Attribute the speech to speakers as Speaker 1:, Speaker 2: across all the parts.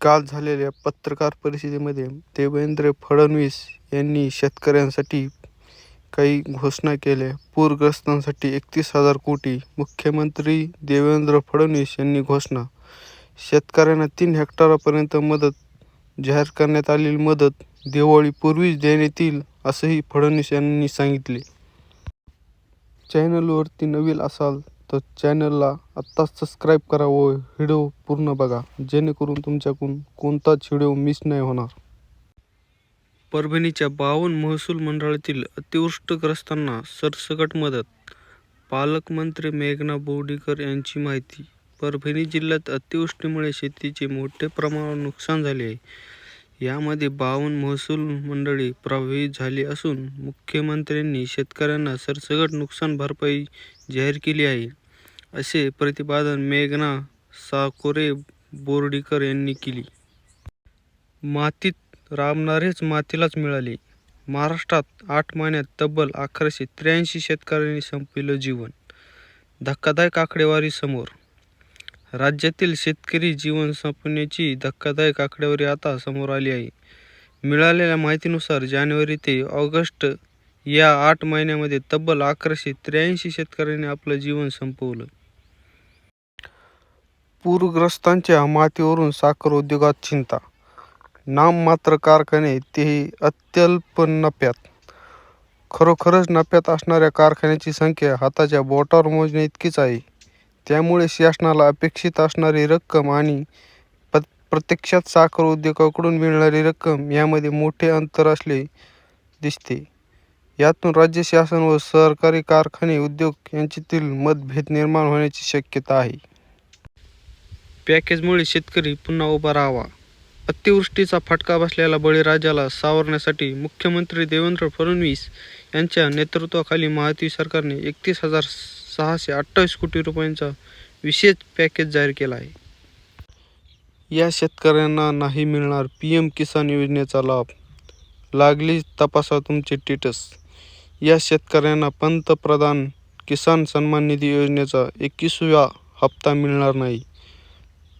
Speaker 1: काल झालेल्या पत्रकार परिषदेमध्ये देवेंद्र फडणवीस यांनी शेतकऱ्यांसाठी काही घोषणा केल्या. पूरग्रस्तांसाठी एकतीस हजार कोटी मुख्यमंत्री देवेंद्र फडणवीस यांनी घोषणा. शेतकऱ्यांना तीन हेक्टरापर्यंत मदत जाहीर करण्यात आलेली मदत दिवाळीपूर्वीच देण्यात येईल असंही फडणवीस यांनी सांगितले. चॅनलवरती नवीन असाल तर चॅनलला आत्ताच सबस्क्राईब करा व व्हिडिओ पूर्ण बघा. जेणेकरून तुमच्याकडून कोणताच व्हिडिओ मिस नाही होणार. परभणीच्या बावन्न महसूल मंडळातील अतिवृष्टग्रस्तांना सरसकट मदत. पालकमंत्री मेघना बोर्डीकर यांची माहिती. परभणी जिल्ह्यात अतिवृष्टीमुळे शेतीचे मोठ्या प्रमाणावर नुकसान झाले आहे. यामध्ये बावन्न महसूल मंडळी प्रभावित झाली असून मुख्यमंत्र्यांनी शेतकऱ्यांना सरसकट नुकसान भरपाई जाहीर केली आहे. असे प्रतिपादन मेघना साकोरे बोर्डीकर यांनी केली. मातीत राबणारेच मातीलाच मिळाले. महाराष्ट्रात आठ महिन्यात तब्बल अकराशे त्र्याऐंशी शेतकऱ्यांनी संपविलं जीवन. धक्कादायक आकडेवारी समोर. राज्यातील शेतकरी जीवन संपण्याची धक्कादायक आकडेवारी आता समोर आली आहे. मिळालेल्या माहितीनुसार जानेवारी ते ऑगस्ट या आठ महिन्यामध्ये तब्बल अकराशे त्र्याऐंशी शेतकऱ्यांनी आपलं जीवन संपवलं. पूरग्रस्तांच्या मातीवरून साखर उद्योगात चिंता नाममात्र कारखाने तेही अत्यल्प नफ्यात. खरोखरच नफ्यात असणाऱ्या कारखान्याची संख्या हाताच्या बोटावर मोजण्याइतकीच आहे. त्यामुळे शासनाला अपेक्षित असणारी रक्कम आणि प प्रत्यक्षात साखर उद्योगाकडून मिळणारी रक्कम यामध्ये मोठे अंतर असले दिसते. यातून राज्य शासन व सरकारी कारखाने उद्योग यांच्यातील मतभेद निर्माण होण्याची शक्यता आहे. पॅकेजमुळे शेतकरी पुन्हा उभा राहावा. अतिवृष्टीचा फटका बसलेल्या बळीराजाला सावरण्यासाठी मुख्यमंत्री देवेंद्र फडणवीस यांच्या नेतृत्वाखाली महायुती सरकारने एकतीस हजार सहाशे अठ्ठावीस कोटी रुपयांचा विशेष पॅकेज जाहीर केला आहे. या शेतकऱ्यांना नाही मिळणार पी एम किसान योजनेचा लाभ. लागलीच तपासा तुमचे टिटस. या शेतकऱ्यांना पंतप्रधान किसान सन्मान निधी योजनेचा एकवीसव्या हप्ता मिळणार नाही.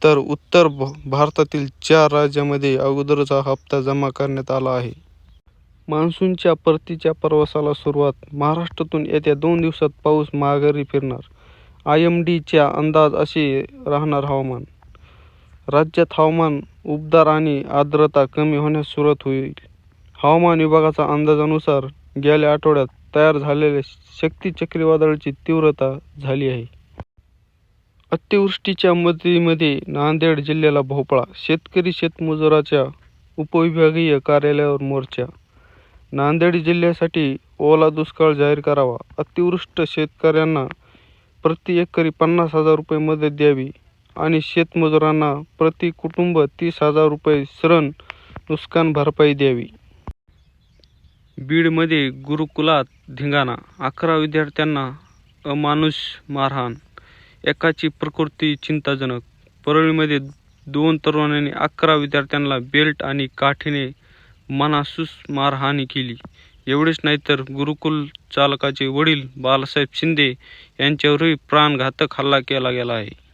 Speaker 1: तर उत्तर भ भारतातील चार राज्यामध्ये अगोदरच हा हप्ता जमा करण्यात आला आहे. मान्सूनच्या परतीच्या प्रवासाला सुरुवात महाराष्ट्रातून येत्या दोन दिवसात पाऊस माघारी फिरणार. आय एम डीच्या अंदाज असे राहणार हवामान. राज्यात हवामान उबदार आणि आर्द्रता कमी होण्यास सुरुवात होईल. हवामान विभागाचा अंदाजानुसार गेल्या आठवड्यात तयार झालेल्या शक्ती चक्रीवादळाची तीव्रता झाली आहे. अतिवृष्टीच्या मदतीमध्ये नांदेड जिल्ह्याला भोपळा शेतकरी शेतमजुराच्या उपविभागीय कार्यालयावर मोर्चा. नांदेड जिल्ह्यासाठी ओला दुष्काळ जाहीर करावा. अतिवृष्ट शेतकऱ्यांना प्रति एकरी पन्नास हजार रुपये मदत द्यावी आणि शेतमजुरांना प्रति कुटुंब तीस हजार रुपये सरण नुकसान भरपाई द्यावी. बीडमध्ये गुरुकुलात धिंगाणा. अकरा विद्यार्थ्यांना अमानुष मारहाण एकाची प्रकृती चिंताजनक. परळीमध्ये दोन तरुणांनी अकरा विद्यार्थ्यांना बेल्ट आणि काठीने मनासूस मारहाणी केली. एवढेच नाही तर गुरुकुल चालकाचे वडील बालासाहेब शिंदे यांच्यावरही प्राणघातक हल्ला केला गेला आहे.